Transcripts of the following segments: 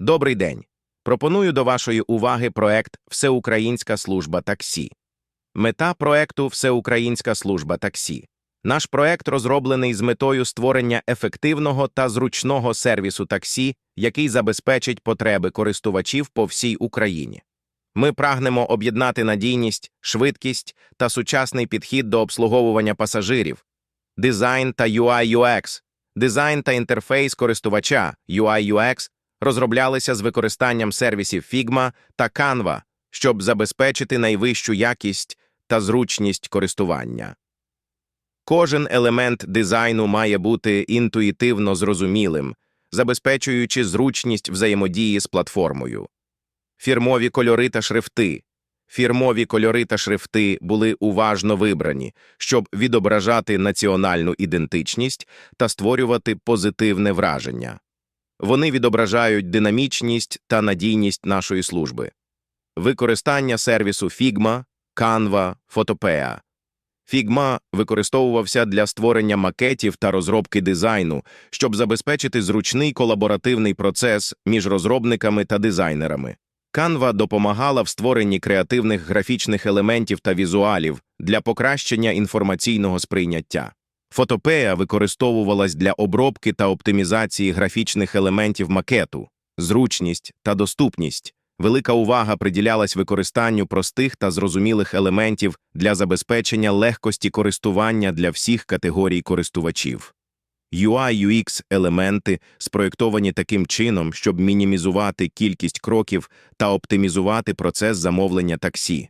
Добрий день. Пропоную до вашої уваги проект Всеукраїнська служба таксі. Мета проекту Всеукраїнська служба таксі. Наш проект розроблений з метою створення ефективного та зручного сервісу таксі, який забезпечить потреби користувачів по всій Україні. Ми прагнемо об'єднати надійність, швидкість та сучасний підхід до обслуговування пасажирів, дизайн та UI-UX. Дизайн та інтерфейс користувача UI-UX розроблялися з використанням сервісів Figma та Canva, щоб забезпечити найвищу якість та зручність користування. Кожен елемент дизайну має бути інтуїтивно зрозумілим, забезпечуючи зручність взаємодії з платформою. Фірмові кольори та шрифти. Фірмові кольори та шрифти були уважно вибрані, щоб відображати національну ідентичність та створювати позитивне враження. Вони відображають динамічність та надійність нашої служби. Використання сервісу Figma, Canva, Photopea. Figma використовувався для створення макетів та розробки дизайну, щоб забезпечити зручний колаборативний процес між розробниками та дизайнерами. Canva допомагала в створенні креативних графічних елементів та візуалів для покращення інформаційного сприйняття. Фотопея використовувалась для обробки та оптимізації графічних елементів макету, зручність та доступність. Велика увага приділялась використанню простих та зрозумілих елементів для забезпечення легкості користування для всіх категорій користувачів. UI-UX елементи спроєктовані таким чином, щоб мінімізувати кількість кроків та оптимізувати процес замовлення таксі.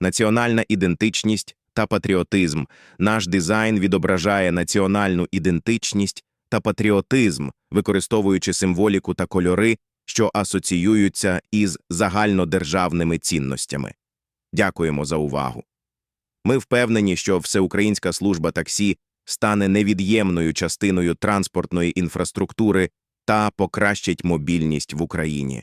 Національна ідентичність та патріотизм. Наш дизайн відображає національну ідентичність та патріотизм, використовуючи символіку та кольори, що асоціюються із загальнодержавними цінностями. Дякуємо за увагу. Ми впевнені, що Всеукраїнська служба таксі стане невід'ємною частиною транспортної інфраструктури та покращить мобільність в Україні.